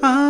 I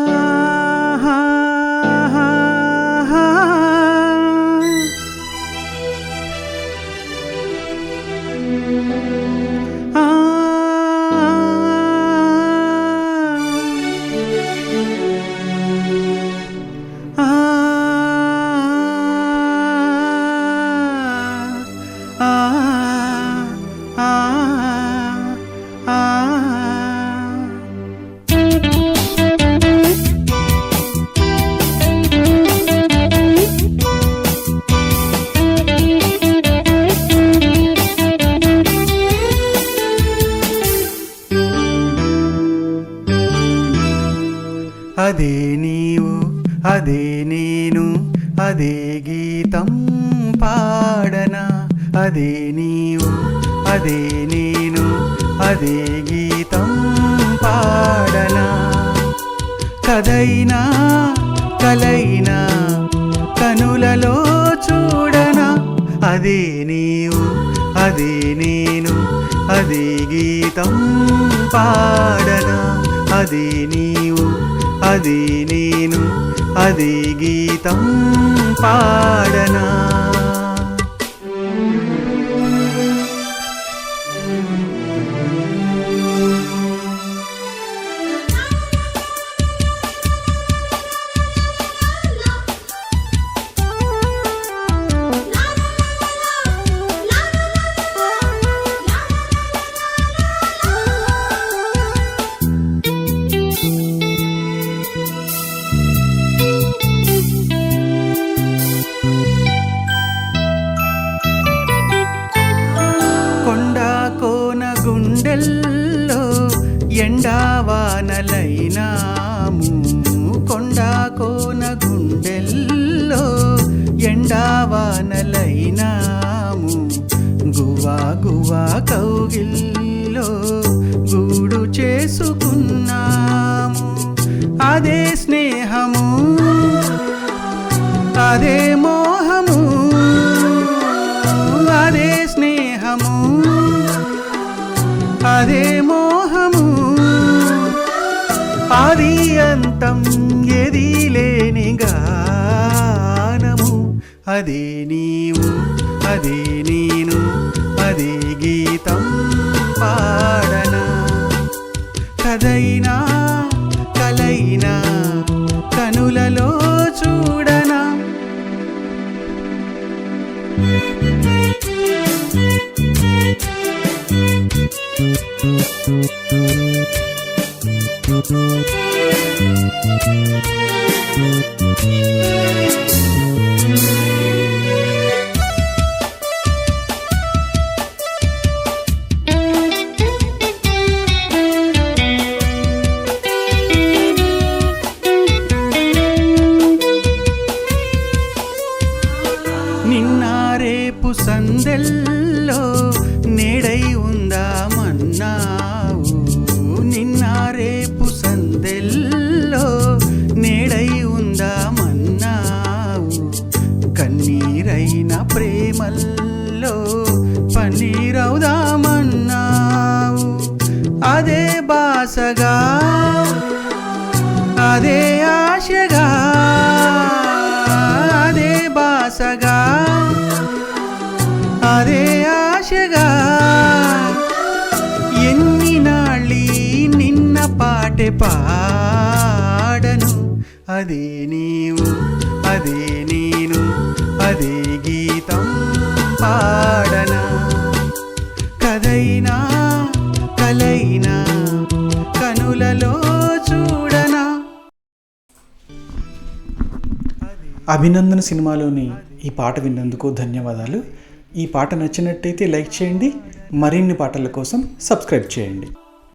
అదే నీవు అదే నేను అదే గీతం పాడనా? అదే నీవు అదే నేను అదే గీతం పాడనా? కథైనా కలైనా కనులలో చూడనా? అదే నీవు అదే నేను అదే గీతం పాడనా? అదే నీవు అది నేను అది గీతం పాడనా? అదే స్నేహము అదే మోహము అదే స్నేహము అదే మోహము. అది అంతం ఎది లేని గానము అదే నీవు అదే నేను అదే గీతం పాడనా. కదైన కన్నులలో చూడనా? నిన్న రేపు సందెల్లో నేడై ఉందామన్నావు. నిన్న రేపు సందెల్లో నేడై ఉందామన్నావు. కన్నీరైన ప్రేమల్లో పన్నీరవుదామన్నావు. అదే బాసగా అదే ఆశగా పాడను. అదే నీవు అదే నేను అదే గీతం పాడనా? కదైనా కలైనా కనులలో చూడనా? అభినందన సినిమాలోని ఈ పాట విన్నందుకు ధన్యవాదాలు. ఈ పాట నచ్చినట్టయితే లైక్ చేయండి. మరిన్ని పాటల కోసం సబ్స్క్రైబ్ చేయండి.